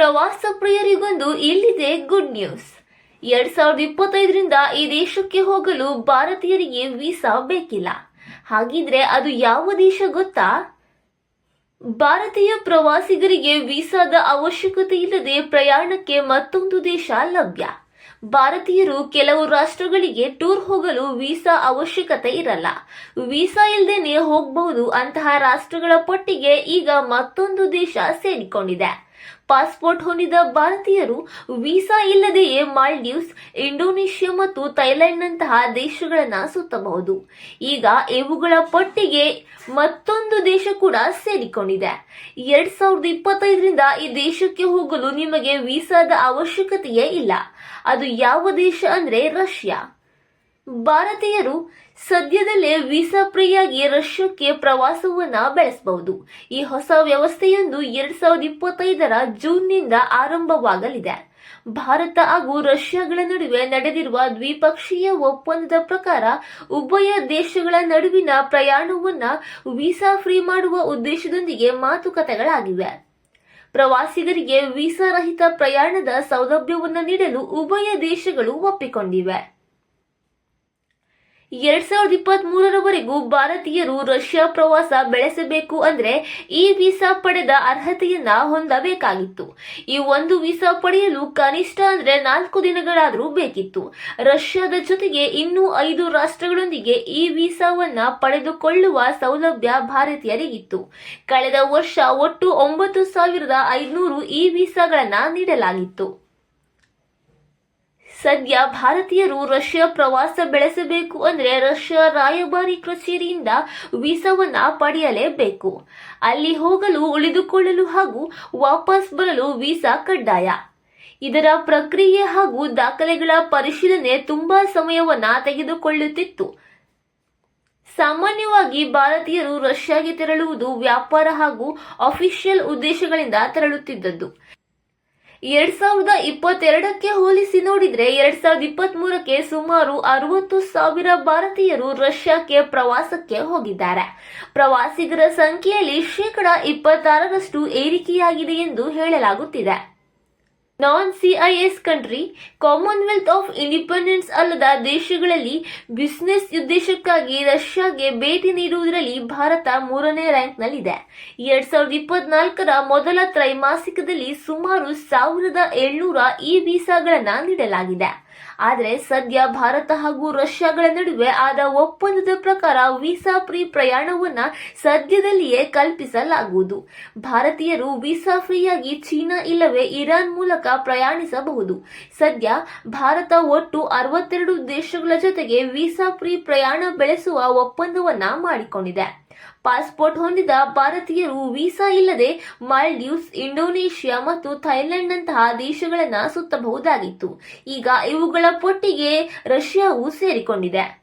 ಪ್ರವಾಸ ಪ್ರಿಯರಿಗೊಂದು ಇಲ್ಲಿದೆ good news ಎರಡ್ ಸಾವಿರದ ಇಪ್ಪತ್ತೈದರಿಂದ ಈ ದೇಶಕ್ಕೆ ಹೋಗಲು ಭಾರತೀಯರಿಗೆ ವೀಸಾ ಬೇಕಿಲ್ಲ. ಹಾಗಿದ್ರೆ ಅದು ಯಾವ ದೇಶ ಗೊತ್ತಾ? ಭಾರತೀಯ ಪ್ರವಾಸಿಗರಿಗೆ ವೀಸಾದ ಅವಶ್ಯಕತೆ ಇಲ್ಲದೆ ಪ್ರಯಾಣಕ್ಕೆ ಮತ್ತೊಂದು ದೇಶ ಲಭ್ಯ. ಭಾರತೀಯರು ಕೆಲವು ರಾಷ್ಟ್ರಗಳಿಗೆ ಟೂರ್ ಹೋಗಲು ವೀಸಾ ಅವಶ್ಯಕತೆ ಇರಲ್ಲ. ವೀಸಾ ಇಲ್ಲದೇನೆ ಹೋಗಬಹುದು ಅಂತಹ ರಾಷ್ಟ್ರಗಳ ಪಟ್ಟಿಗೆ ಈಗ ಮತ್ತೊಂದು ದೇಶ ಸೇರಿಕೊಂಡಿದೆ. ಪಾಸ್ಪೋರ್ಟ್ ಹೊಂದಿದ ಭಾರತೀಯರು ವೀಸಾ ಇಲ್ಲದೆಯೇ ಮಾಲ್ಡೀವ್ಸ್, ಇಂಡೋನೇಷ್ಯಾ ಮತ್ತು ಥೈಲ್ಯಾಂಡ್ನಂತಹ ದೇಶಗಳನ್ನ ಸುತ್ತಬಹುದು. ಈಗ ಇವುಗಳ ಪಟ್ಟಿಗೆ ಮತ್ತೊಂದು ದೇಶ ಕೂಡ ಸೇರಿಕೊಂಡಿದೆ. ಎರಡ್ ಸಾವಿರದ ಇಪ್ಪತ್ತೈದರಿಂದ ಈ ದೇಶಕ್ಕೆ ಹೋಗಲು ನಿಮಗೆ ವೀಸಾದ ಅವಶ್ಯಕತೆಯೇ ಇಲ್ಲ. ಅದು ಯಾವ ದೇಶ ಅಂದ್ರೆ ರಷ್ಯಾ. ಭಾರತೀಯರು ಸದ್ಯದಲ್ಲೇ ವೀಸಾ ಫ್ರೀಯಾಗಿ ರಷ್ಯಾಕ್ಕೆ ಪ್ರವಾಸವನ್ನ ಬೆಳೆಸಬಹುದು. ಈ ಹೊಸ ವ್ಯವಸ್ಥೆಯೊಂದು ಎರಡ್ ಸಾವಿರದ ಇಪ್ಪತ್ತೈದರ ಜೂನ್ನಿಂದ ಆರಂಭವಾಗಲಿದೆ. ಭಾರತ ಹಾಗೂ ರಷ್ಯಾಗಳ ನಡುವೆ ನಡೆದಿರುವ ದ್ವಿಪಕ್ಷೀಯ ಒಪ್ಪಂದದ ಪ್ರಕಾರ ಉಭಯ ದೇಶಗಳ ನಡುವಿನ ಪ್ರಯಾಣವನ್ನ ವೀಸಾ ಫ್ರೀ ಮಾಡುವ ಉದ್ದೇಶದೊಂದಿಗೆ ಮಾತುಕತೆಗಳಾಗಿವೆ. ಪ್ರವಾಸಿಗರಿಗೆ ವೀಸಾ ರಹಿತ ಪ್ರಯಾಣದ ಸೌಲಭ್ಯವನ್ನು ನೀಡಲು ಉಭಯ ದೇಶಗಳು ಒಪ್ಪಿಕೊಂಡಿವೆ. ಎರಡ್ ಸಾವಿರದ ಇಪ್ಪತ್ತ್ ಮೂರರವರೆಗೂ ಭಾರತೀಯರು ರಷ್ಯಾ ಪ್ರವಾಸ ಬೆಳೆಸಬೇಕು ಅಂದ್ರೆ ಈ ವೀಸಾ ಪಡೆದ ಅರ್ಹತೆಯನ್ನ ಹೊಂದಬೇಕಾಗಿತ್ತು. ಈ ಒಂದು ವೀಸಾ ಪಡೆಯಲು ಕನಿಷ್ಠ ಅಂದ್ರೆ ನಾಲ್ಕು ದಿನಗಳಾದರೂ ಬೇಕಿತ್ತು. ರಷ್ಯಾದ ಜೊತೆಗೆ ಇನ್ನೂ ಐದು ರಾಷ್ಟ್ರಗಳೊಂದಿಗೆ ಈ ವೀಸಾವನ್ನ ಪಡೆದುಕೊಳ್ಳುವ ಸೌಲಭ್ಯ ಭಾರತೀಯರಿಗಿತ್ತು. ಕಳೆದ ವರ್ಷ ಒಟ್ಟು ಒಂಬತ್ತು ಸಾವಿರದ ಐದುನೂರು ಈ ವೀಸಾಗಳನ್ನ ನೀಡಲಾಗಿತ್ತು. ಸದ್ಯ ಭಾರತೀಯರು ರಷ್ಯಾ ಪ್ರವಾಸ ಬೆಳೆಸಬೇಕು ಅಂದ್ರೆ ರಷ್ಯಾ ರಾಯಭಾರಿ ಕಚೇರಿಯಿಂದ ವೀಸಾವನ್ನ ಪಡೆಯಲೇಬೇಕು. ಅಲ್ಲಿ ಹೋಗಲು, ಉಳಿದುಕೊಳ್ಳಲು ಹಾಗೂ ವಾಪಸ್ ಬರಲು ವೀಸಾ ಕಡ್ಡಾಯ. ಇದರ ಪ್ರಕ್ರಿಯೆ ಹಾಗೂ ದಾಖಲೆಗಳ ಪರಿಶೀಲನೆ ತುಂಬಾ ಸಮಯವನ್ನ ತೆಗೆದುಕೊಳ್ಳುತ್ತಿತ್ತು. ಸಾಮಾನ್ಯವಾಗಿ ಭಾರತೀಯರು ರಷ್ಯಾಗೆ ತೆರಳುವುದು ವ್ಯಾಪಾರ ಹಾಗೂ ಅಫಿಷಿಯಲ್ ಉದ್ದೇಶಗಳಿಂದ ತೆರಳುತ್ತಿದ್ದದ್ದು. ಎರಡ್ ಸಾವಿರದ ಇಪ್ಪತ್ತೆರಡಕ್ಕೆ ಹೋಲಿಸಿ ನೋಡಿದ್ರೆ ಎರಡ್ ಸಾವಿರದ ಇಪ್ಪತ್ತ್ ಮೂರಕ್ಕೆ ಸುಮಾರು ಅರವತ್ತು ಸಾವಿರ ಭಾರತೀಯರು ರಷ್ಯಾಕ್ಕೆ ಪ್ರವಾಸಕ್ಕೆ ಹೋಗಿದ್ದಾರೆ. ಪ್ರವಾಸಿಗರ ಸಂಖ್ಯೆಯಲ್ಲಿ ಶೇಕಡ ಇಪ್ಪತ್ತಾರರಷ್ಟು ಏರಿಕೆಯಾಗಿದೆ ಎಂದು ಹೇಳಲಾಗುತ್ತಿದೆ. Non CIS country Commonwealth of Independence ಅಲ್ಲದ ದೇಶಗಳಲ್ಲಿ ಬಿಸ್ನೆಸ್ ಉದ್ದೇಶಕ್ಕಾಗಿ ರಷ್ಯಾಗೆ ಭೇಟಿ ನೀಡುವುದರಲ್ಲಿ ಭಾರತ ಮೂರನೇ ರ್ಯಾಂಕ್ನಲ್ಲಿದೆ ಎರಡ್ ಸಾವಿರದ ಇಪ್ಪತ್ನಾಲ್ಕರ ಮೊದಲ ತ್ರೈಮಾಸಿಕದಲ್ಲಿ ಸುಮಾರು ಸಾವಿರದ ಏಳ್ನೂರ ಇ ವೀಸಾಗಳನ್ನು ನೀಡಲಾಗಿದೆ. ಆದರೆ ಸದ್ಯ ಭಾರತ ಹಾಗೂ ರಷ್ಯಾಗಳ ನಡುವೆ ಆದ ಒಪ್ಪಂದದ ಪ್ರಕಾರ ವೀಸಾ ಫ್ರೀ ಪ್ರಯಾಣವನ್ನ ಸದ್ಯದಲ್ಲಿಯೇ ಕಲ್ಪಿಸಲಾಗುವುದು. ಭಾರತೀಯರು ವೀಸಾ ಫ್ರೀಯಾಗಿ ಚೀನಾ ಇಲ್ಲವೇ ಇರಾನ್ ಮೂಲಕ ಪ್ರಯಾಣಿಸಬಹುದು. ಸದ್ಯ ಭಾರತ ಒಟ್ಟು ಅರವತ್ತೆರಡು ದೇಶಗಳ ಜೊತೆಗೆ ವೀಸಾ ಫ್ರೀ ಪ್ರಯಾಣ ಬೆಳೆಸುವ ಒಪ್ಪಂದವನ್ನ ಮಾಡಿಕೊಂಡಿದೆ. ಪಾಸ್ಪೋರ್ಟ್ ಹೊಂದಿದ ಭಾರತೀಯರು ವೀಸಾ ಇಲ್ಲದೆ ಮಾಲ್ಡೀವ್ಸ್, ಇಂಡೋನೇಷ್ಯಾ ಮತ್ತು ಥೈಲ್ಯಾಂಡ್ನಂತಹ ದೇಶಗಳನ್ನ ಸುತ್ತಬಹುದಾಗಿತ್ತು. ಈಗ ಇವುಗಳ ಪೊಟ್ಟಿಗೆ ರಷ್ಯಾವು ಸೇರಿಕೊಂಡಿದೆ.